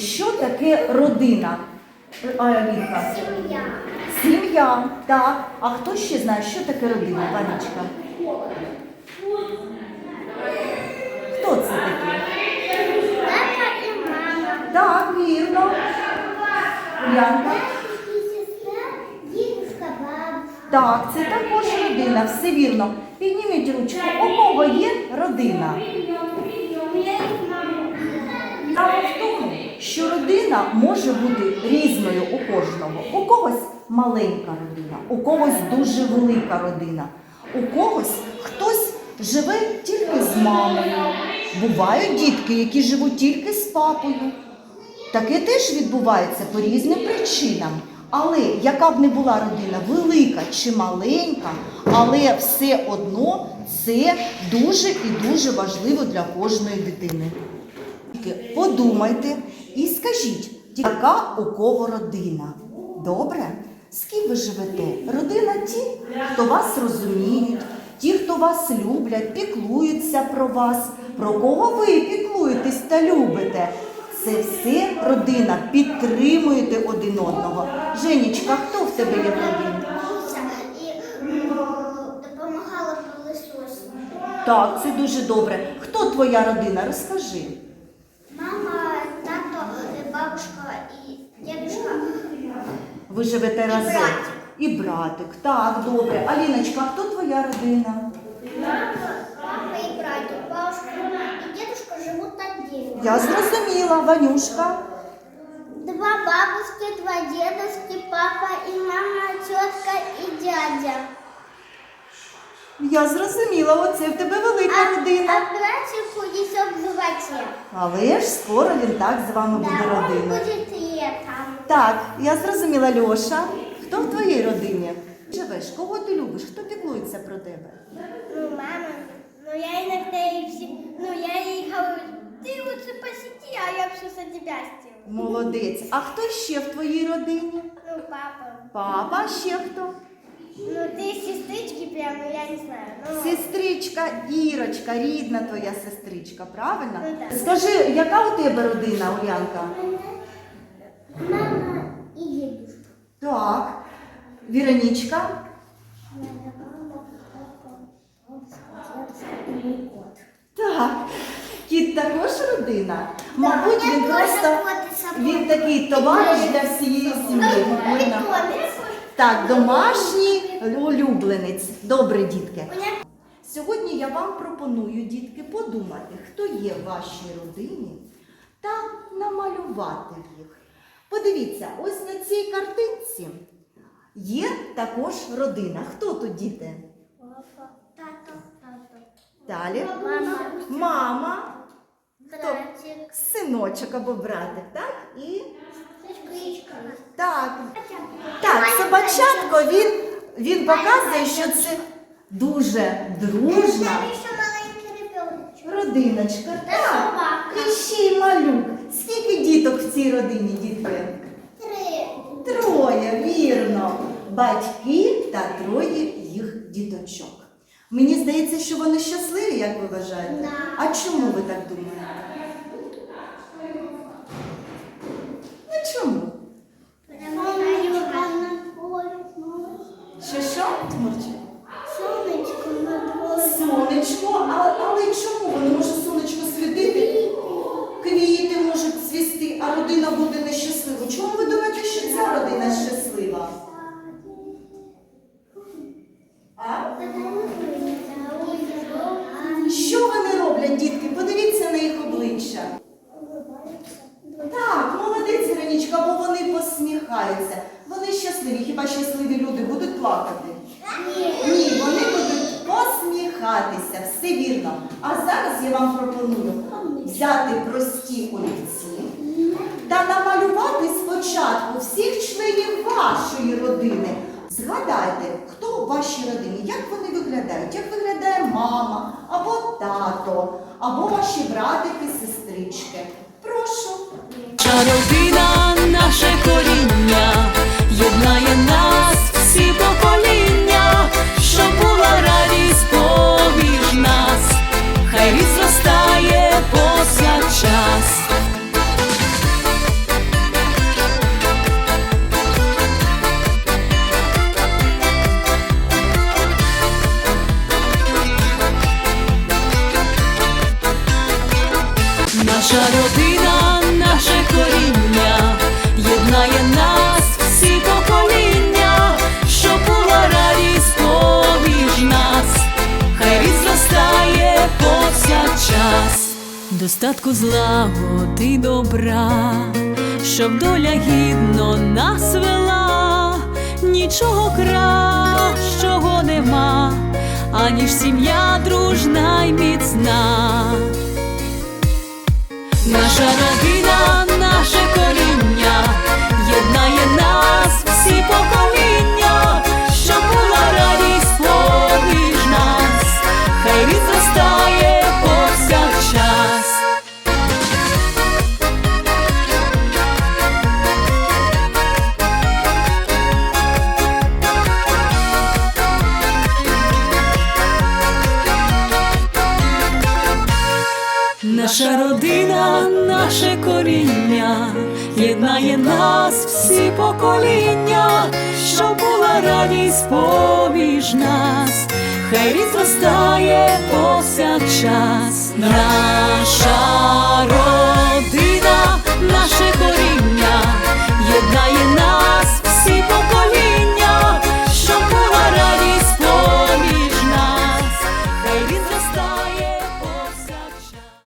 що таке родина? Аліка. Сім'я. Сім'я, так. А хто ще знає, що таке родина, Ванечка? Хто це такий? Тата і мама. Так, вірно. Янка. Так, це також родина, все вірно. Підніміть ручку. У кого є родина? Справа в тому, що родина може бути різною у кожного. У когось маленька родина, у когось дуже велика родина, у когось хтось живе тільки з мамою. Бувають дітки, які живуть тільки з папою. Таке теж відбувається по різним причинам. Але яка б не була родина, велика чи маленька, але все одно це дуже і дуже важливо для кожної дитини. Тільки Подумайте і скажіть, яка у кого родина? Добре? З ким ви живете? Родина ті, хто вас розуміють, ті, хто вас люблять, піклуються про вас, про кого ви піклуєтесь та любите. Це все родина, підтримуєте один одного. Женічка, хто в тебе є допомагала пилисосу. Так, це дуже добре. Хто твоя родина? Розкажи. Мама, тато, е, бабушка і дідушка. Ви живете разом. братик. І братик. Так, добре. Аліночка, хто твоя родина? Мама, папа і братик, бабушка і дідушка живуть отдельно. Я зрозуміла, Ванюшка. Два бабушки, два дедушки, папа и мама, тетка и дядя. Я зрозуміла, оце в тебе велика А, родина. а братику несет в животе. Але ж скоро він так з вами буде Да, он родиною. будет летом. Так, я зрозуміла, Льоша. Хто в твоїй родині? Живеш, кого ти любиш? Хто піклується про тебе? Ну, мама, ну я ей все, ну я ей говорю, ты лучше посиди, а я все за тебя сделаю. Молодець. А хто ще в твоїй родині? Ну, папа, Папа, ще хто? ну ты сестрички прям, ну я не знаю. Ну, Сестричка Ірочка, рідна твоя сестричка, правильно? Ну, так. Скажи, яка у тебе родина, Улянка? Мама и дедушка. Так. Віронічка? Так. Кіт також родина. Мабуть, він просто і він такий товариш для всієї сім'ї. Так, домашній улюбленець. Добре, дітки. Сьогодні я вам пропоную, дітки, подумати, хто є в вашій родині, та намалювати їх. Подивіться, ось на цій картинці є також родина. Хто тут діти? Тато. Далі. Мама, Мама, братик, синочок або братик, так? І сестричка. так. Так, собачатко він, він показує, що це дуже дружна родиночка. Та Так. І ще й малюк. Цій родині, дітки? Три. Троє, вірно. Батьки та троє їх діточок. Мені здається, що вони щасливі, як ви вважаєте? Да. А чому ви так думаєте? Ну чому? Що що, Тимурчик? Сонечко на дворі. Сонечко, а, але чому? Воно може сонечко світити? Квіти можуть цвісти, а родина буде нещаслива. Чому ви думаєте, що ця родина щаслива? А? Що вони роблять, дітки? Подивіться на їх обличчя. Так, молодець, Іронічка, бо вони посміхаються. Вони щасливі. Хіба щасливі люди будуть плакати? Ні, вони будуть посміхатися, все вірно. А зараз я вам пропоную взяти прості олівці та намалювати спочатку всіх членів вашої родини. Згадайте, хто у вашій родині, як вони виглядають, як виглядає мама або тато, або ваші братики, сестрички. Прошу. Наша родина, наше коріння, єднає нас всі покоління, щоб була радість поміж нас, хай рід зростає повсякчас, достатку злагоди добра, щоб доля гідно нас вела, нічого кращого нема, аніж сім'я дружна й міцна. Наша родина, наше коріння, єднає нас всі покоління, нас всі покоління, щоб була радість поміж нас, хай рід повсякчас. Наша родина.